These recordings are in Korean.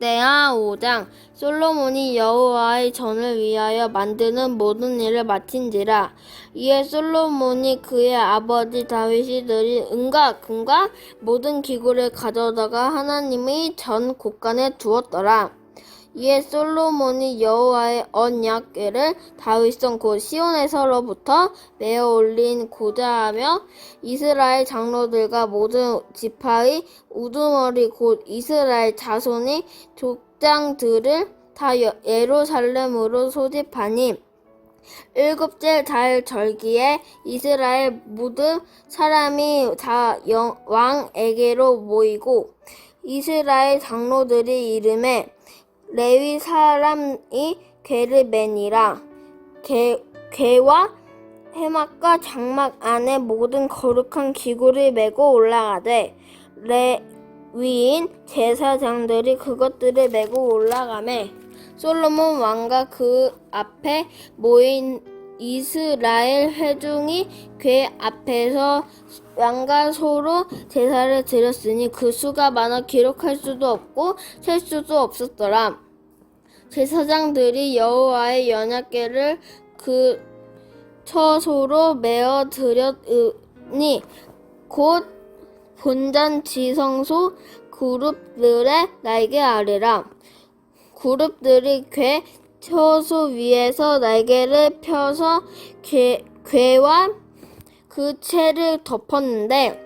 역대하 5장. 솔로몬이 여호와의 전을 위하여 만드는 모든 일을 마친지라. 이에 솔로몬이 그의 아버지 다윗이 들이 은과 금과 모든 기구를 가져다가 하나님의 전 곳간에 두었더라 이에 솔로몬이 여호와의 언약궤를 다윗성 곧 시온에서로부터 메어 올린 고자하며 이스라엘 장로들과 모든 지파의 우두머리 곧 이스라엘 자손이 족장들을 다 여- 예루살렘으로 소집하니 일곱째 달 절기에 이스라엘 모든 사람이 다 영- 왕에게로 모이고 이스라엘 장로들이 이름에 레위 사람이 매니라. 괴, 괴와 해막과 장막 안에 모든 거룩한 기구를 메고 올라가되 레위인 제사장들이 그것들을 메고 올라가매. 솔로몬 왕과 그 앞에 모인 이스라엘 회중이 괴 앞에서 양과 소로 제사를 드렸으니 그 수가 많아 기록할 수도 없고 셀 수도 없었더라. 제사장들이 여호와의 연약궤를 그 처소로 메어 드렸으니 곧 본전 지성소 그룹들의 날개 아래라. 그룹들이 괴 처소 위에서 날개를 펴서 괴, 괴와 그 채를 덮었는데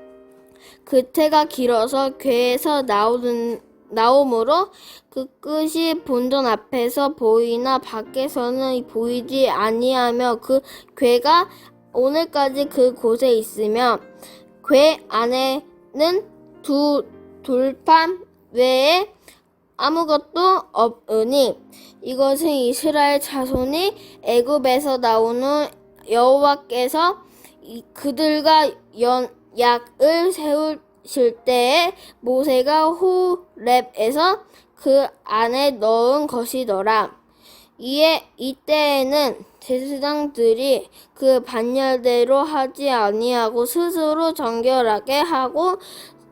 그 채가 길어서 괴에서 나오는 나오므로 그 끝이 본전 앞에서 보이나 밖에서는 보이지 아니하며 그 괴가 오늘까지 그 곳에 있으며 괴 안에는 두 돌판 외에 아무것도 없으니 이것은 이스라엘 자손이 애굽에서 나오는 여호와께서 이- 그들과 연약을 세우실 때에 모세가 호렙에서 그 안에 넣은 것이더라. 이에 이때에는 제사장들이 그 반열대로 하지 아니하고 스스로 정결하게 하고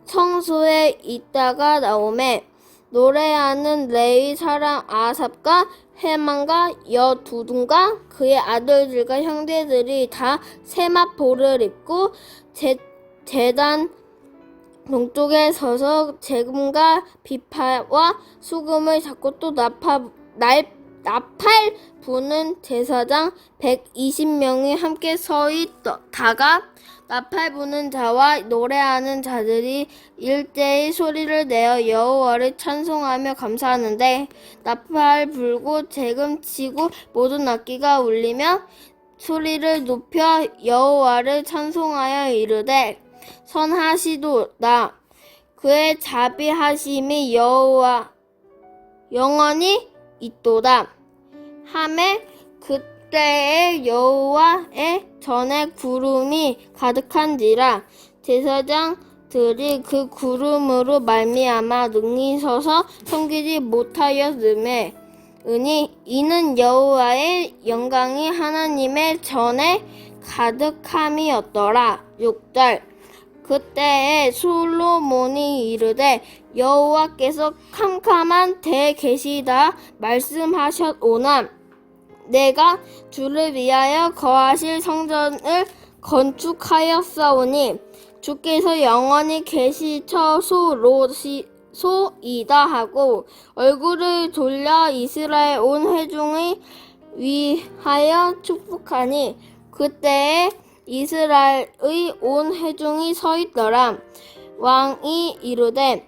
성소에 있다가 나오매 노래하는 레위 사람 아삽과 해만과 여두둔과 그의 아들들과 형제들이 다 세마포를 입고 제, 제단 동쪽에 서서 재금과 비파와 수금을 잡고 또 나파, 날, 나팔 부는 제사장 120명이 함께 서 있다가 나팔 부는 자와 노래하는 자들이 일제히 소리를 내어 여호와를 찬송하며 감사하는데 나팔 불고 재금 치고 모든 악기가 울리며 소리를 높여 여호와를 찬송하여 이르되 선하시도다. 그의 자비하심이 여호와 영원히 있도다. 함에 그 때에 여호와의 전에 구름이 가득한지라 제사장들이 그 구름으로 말미암아 능히 서서 섬기지 못하였음에 으니 이는 여호와의 영광이 하나님의 전에 가득함이었더라. 6절 그때에 솔로몬이 이르되 여호와께서 캄캄한 데 계시다 말씀하셨오나 내가 주를 위하여 거하실 성전을 건축하였사오니 주께서 영원히 계시처소로시 소이다 하고 얼굴을 돌려 이스라엘 온 회중을 위하여 축복하니 그때에 이스라엘의 온 회중이 서 있더라. 왕이 이르되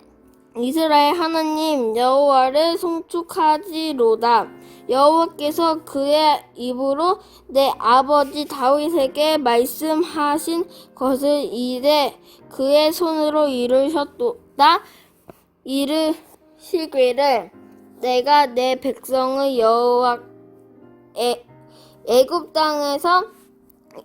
이스라엘 하나님 여호와를 송축하지로다 여호와께서 그의 입으로 내 아버지 다윗에게 말씀하신 것을 이제 그의 손으로 이루셨도다. 이르시기를 내가 내 백성의 여호와 애- 애굽 땅에서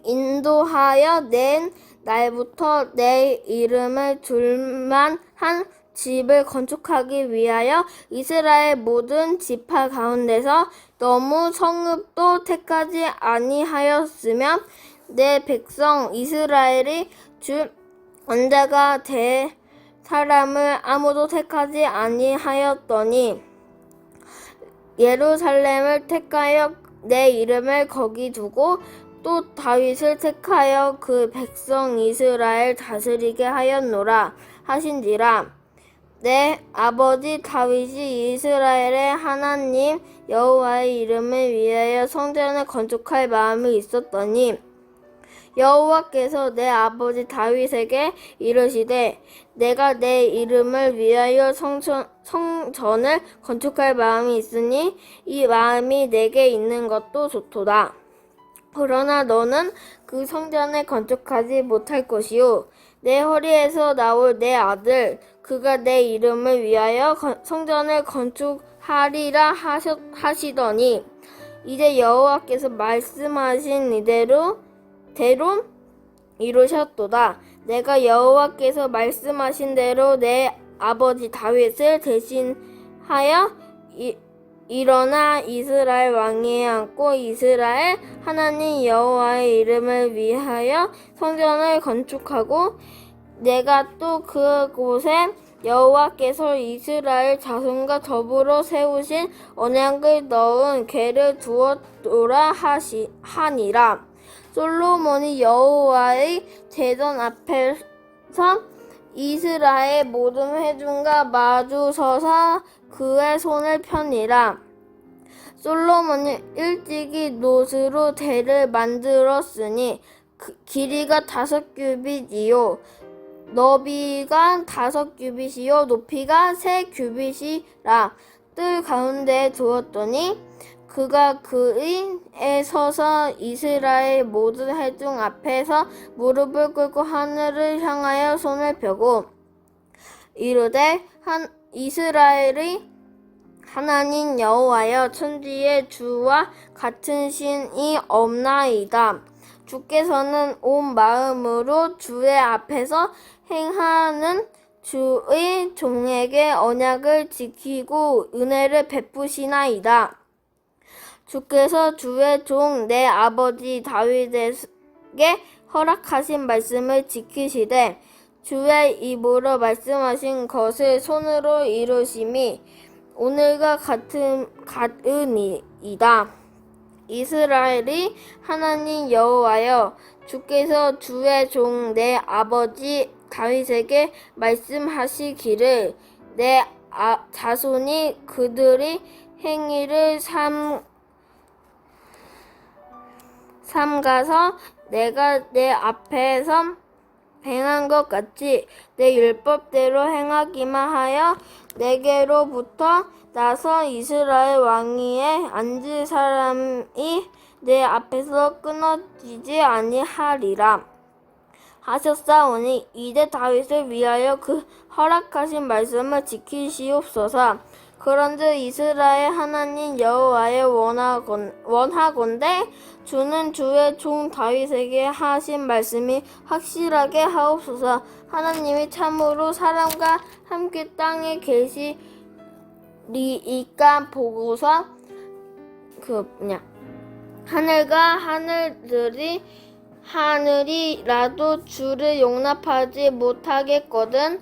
인도하여 낸 날부터 내 이름을 둘만 한 집을 건축하기 위하여 이스라엘 모든 지파 가운데서 너무 성읍도 택하지 아니하였으며 내 백성 이스라엘이 주 언제가 대 사람을 아무도 택하지 아니하였더니 예루살렘을 택하여 내 이름을 거기 두고 또 다윗을 택하여 그 백성 이스라엘 다스리게 하였노라 하신지라 내 아버지 다윗이 이스라엘의 하나님 여호와의 이름을 위하여 성전을 건축할 마음이 있었더니 여호와께서 내 아버지 다윗에게 이르시되 내가 내 이름을 위하여 성전, 성전을 건축할 마음이 있으니 이 마음이 내게 있는 것도 좋도다. 그러나 너는 그 성전을 건축하지 못할 것이요 내 허리에서 나올 내 아들 그가 내 이름을 위하여 건- 성전을 건축하리라 하셨, 하시더니 이제 여호와께서 말씀하신 이대로 대로 이루셨도다. 내가 여호와께서 말씀하신 대로 내 아버지 다윗을 대신하여 이, 일어나 이스라엘 왕위에 앉고 이스라엘 하나님 여호와의 이름을 위하여 성전을 건축하고 내가 또 그곳에 여호와께서 이스라엘 자손과 더불어 세우신 언약을 넣은 궤를 두었도라 하시 하니라. 솔로몬이 여호와의 제전 앞에서 이스라엘 모든 회중과 마주 서서 그의 손을 펴니라. 솔로몬이 일찍이 노스로 대를 만들었으니 그 길이가 다섯 규빗이요. 너비가 다섯 규빗이요. 높이가 세 규빗이라. 뜰 가운데에 두었더니 그가 그의에 서서 이스라엘 모든 회중 앞에서 무릎을 꿇고 하늘을 향하여 손을 펴고 이르되 한 이스라엘의 하나님 여호와여 천지의 주와 같은 신이 없나이다. 주께서는 온 마음으로 주의 앞에서 행하는 주의 종에게 언약을 지키고 은혜를 베푸시나이다. 주께서 주의 종 내 아버지 다윗에게 허락하신 말씀을 지키시되 주의 입으로 말씀하신 것을 손으로 이루심이 오늘과 같은 같으니이다. 이스라엘이 하나님 여호와여 주께서 주의 종 내 아버지 다윗에게 말씀하시기를 내 아, 자손이 그들이 행위를 삼 삼가서 내가 내 앞에서 행한 것 같이 내 율법대로 행하기만 하여 내게로부터 나서 이스라엘 왕위에 앉을 사람이 내 앞에서 끊어지지 아니하리라 하셨사오니 이제 다윗을 위하여 그 허락하신 말씀을 지키시옵소서. 그런즉 이스라엘 하나님 여호와의 원하건, 원하건대 주는 주의 종 다윗에게 하신 말씀이 확실하게 하옵소서. 하나님이 참으로 사람과 함께 땅에 계시리이까 보고서 그 뭐냐 하늘과 하늘들이 하늘이라도 주를 용납하지 못하겠거든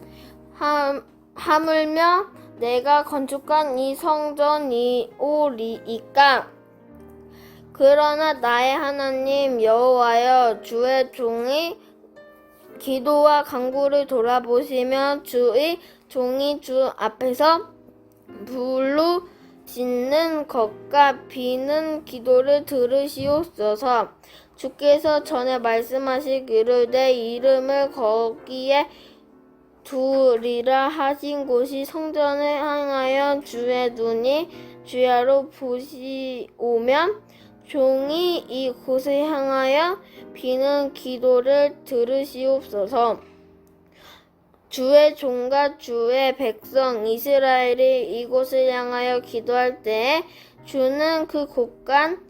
함, 하물며 내가 건축한 이 성전이오리이까 그러나 나의 하나님 여호와여 주의 종이 기도와 간구를 돌아보시며 주의 종이 주 앞에서 불로 짓는 것과 비는 기도를 들으시옵소서. 주께서 전에 말씀하시기를 내 이름을 거기에 두리라 하신 곳이 성전을 향하여 주의 눈이 주야로 보시오면 종이 이 곳을 향하여 비는 기도를 들으시옵소서. 주의 종과 주의 백성 이스라엘이 이곳을 향하여 기도할 때에 주는 그 곳간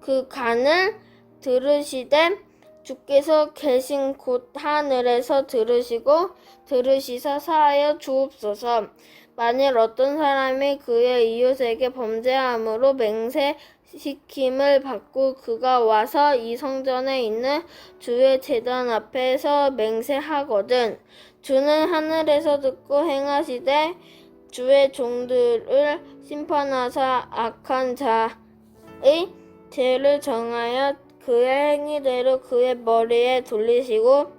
그 간을 들으시되 주께서 계신 곳 하늘에서 들으시고 들으시사 사하여 주옵소서. 만일 어떤 사람이 그의 이웃에게 범죄함으로 맹세시킴을 받고 그가 와서 이 성전에 있는 주의 제단 앞에서 맹세하거든 주는 하늘에서 듣고 행하시되 주의 종들을 심판하사 악한 자의 죄를 정하여 그의 행위대로 그의 머리에 돌리시고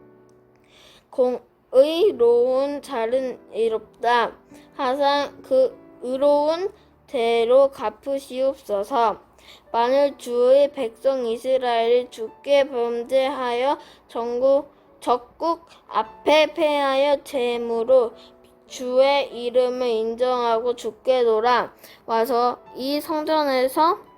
공의로운 자는 이롭다. 하사 그 의로운 대로 갚으시옵소서. 만일 주의 백성 이스라엘이 주께 범죄하여 전국 적국 앞에 패하여 재물로 주의 이름을 인정하고 주께 돌아 와서 이 성전에서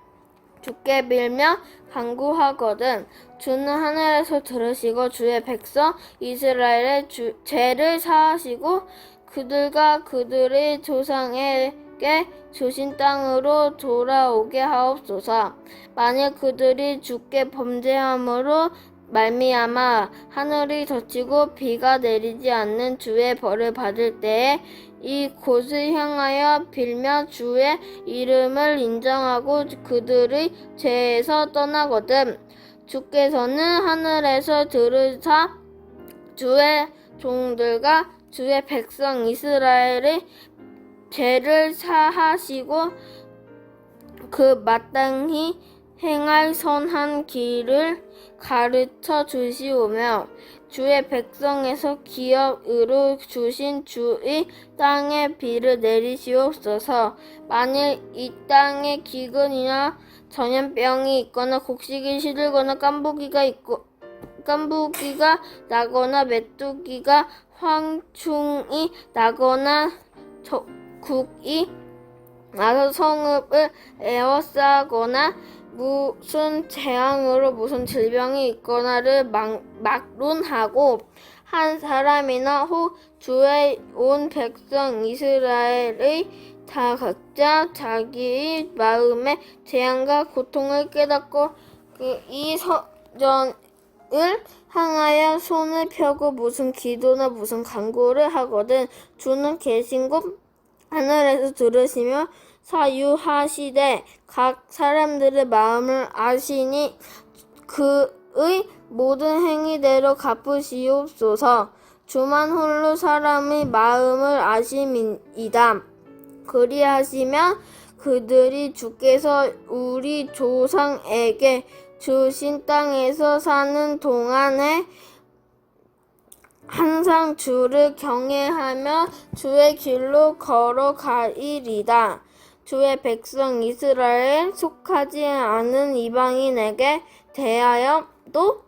주께 빌며 간구하거든. 주는 하늘에서 들으시고 주의 백성 이스라엘의 주, 죄를 사하시고 그들과 그들의 조상에게 주신 땅으로 돌아오게 하옵소서. 만일 그들이 주께 범죄함으로 말미암아 하늘이 젖히고 비가 내리지 않는 주의 벌을 받을 때에 이 곳을 향하여 빌며 주의 이름을 인정하고 그들의 죄에서 떠나거든. 주께서는 하늘에서 들으사 주의 종들과 주의 백성 이스라엘의 죄를 사하시고 그 마땅히 행할 선한 길을 가르쳐 주시오며 주의 백성에서 기업으로 주신 주의 땅에 비를 내리시옵소서. 만일 이 땅에 기근이나 전염병이 있거나 곡식이 시들거나 깐부기가 있고 깐부기가 나거나 메뚜기가 황충이 나거나 적국이 나서 성읍을 에워싸거나 무슨 재앙으로 무슨 질병이 있거나를 막, 막론하고 한 사람이나 혹 주의 온 백성 이스라엘의 다 각자 자기의 마음의 재앙과 고통을 깨닫고 그 이 서전을 향하여 손을 펴고 무슨 기도나 무슨 간구를 하거든 주는 계신 곳 하늘에서 들으시며 사유하시되 각 사람들의 마음을 아시니 그의 모든 행위대로 갚으시옵소서 주만 홀로 사람의 마음을 아심이다 그리하시면 그들이 주께서 우리 조상에게 주신 땅에서 사는 동안에 항상 주를 경외하며 주의 길로 걸어가리이다. 주의 백성 이스라엘 속하지 않은 이방인에게 대하여도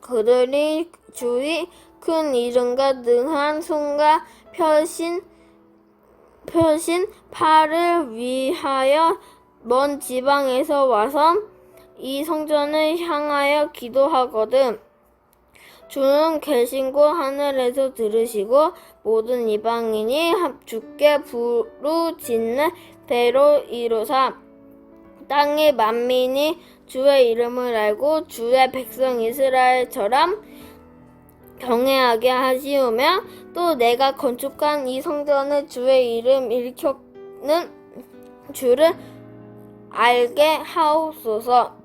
그들이 주의 큰 이름과 능한 손과 펴신 펴신 팔을 위하여 먼 지방에서 와서 이 성전을 향하여 기도하거든. 주는 계신 곳 하늘에서 들으시고 모든 이방인이 주께 부르짖는 대로 이루사. 땅의 만민이 주의 이름을 알고 주의 백성 이스라엘처럼 경외하게 하시오며 또 내가 건축한 이 성전을 주의 이름 일컫는 주를 알게 하옵소서.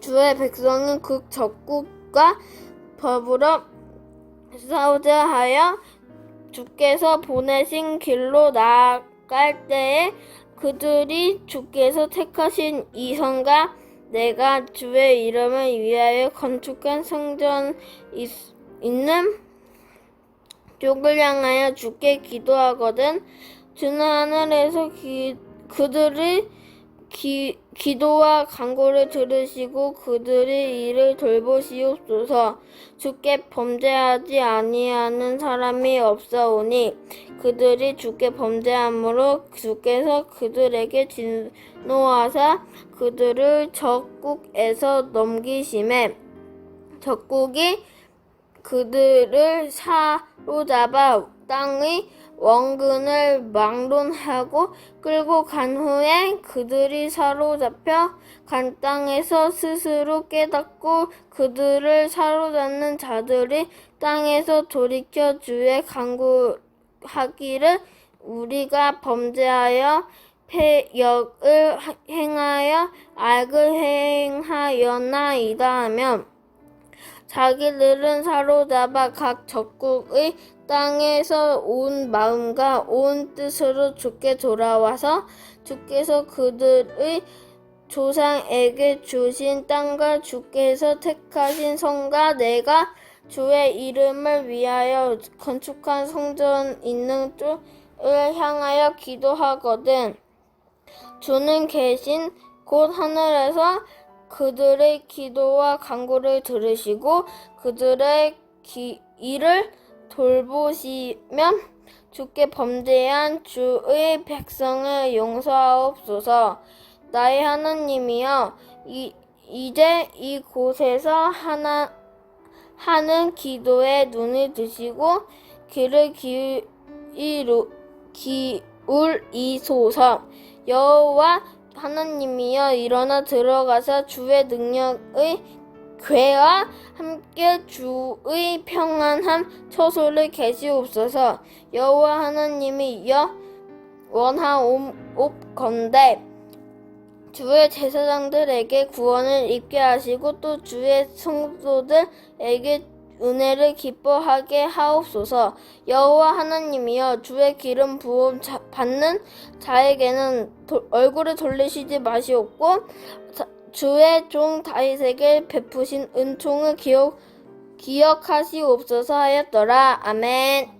주의 백성은 극 적국과 더불어 싸우자 하여 주께서 보내신 길로 나아 갈 때에 그들이 주께서 택하신 이성과 내가 주의 이름을 위하여 건축한 성전 있, 있는 쪽을 향하여 주께 기도하거든. 주는 하늘에서 기, 그들의 기, 기도와 간구를 들으시고 그들의 일을 돌보시옵소서. 주께 범죄하지 아니하는 사람이 없사오니 그들이 주께 범죄함으로 주께서 그들에게 진노하사 그들을 적국에서 넘기심에 적국이 그들을 사로잡아 땅의 원근을 막론하고 끌고 간 후에 그들이 사로잡혀 간 땅에서 스스로 깨닫고 그들을 사로잡는 자들이 땅에서 돌이켜 주의 간구하기를 우리가 범죄하여 패역을 행하여 악을 행하였나이다 하면 자기들은 사로잡아 각 적국의 땅에서 온 마음과 온 뜻으로 주께 돌아와서 주께서 그들의 조상에게 주신 땅과 주께서 택하신 성과 내가 주의 이름을 위하여 건축한 성전 있는 쪽을 향하여 기도하거든. 주는 계신 곳 하늘에서 그들의 기도와 간구를 들으시고 그들의 기, 일을 돌보시며 주께 범죄한 주의 백성을 용서하옵소서. 나의 하나님이여, 이, 이제 이곳에서 하나, 하는 기도에 눈을 드시고 귀를 기울이소서. 여호와 하나님이여 일어나 들어가서 주의 능력의 괴와 함께 주의 평안함 처소를 계시옵소서. 여호와 하나님이여 원하옵건대 주의 제사장들에게 구원을 입게 하시고 또 주의 성도들에게 은혜를 기뻐하게 하옵소서. 여호와 하나님이여 주의 기름 부음 자- 받는 자에게는 도- 얼굴을 돌리시지 마시옵고 자- 주의 종 다윗에게 베푸신 은총을 기억 기억하시옵소서 하였더라. 아멘.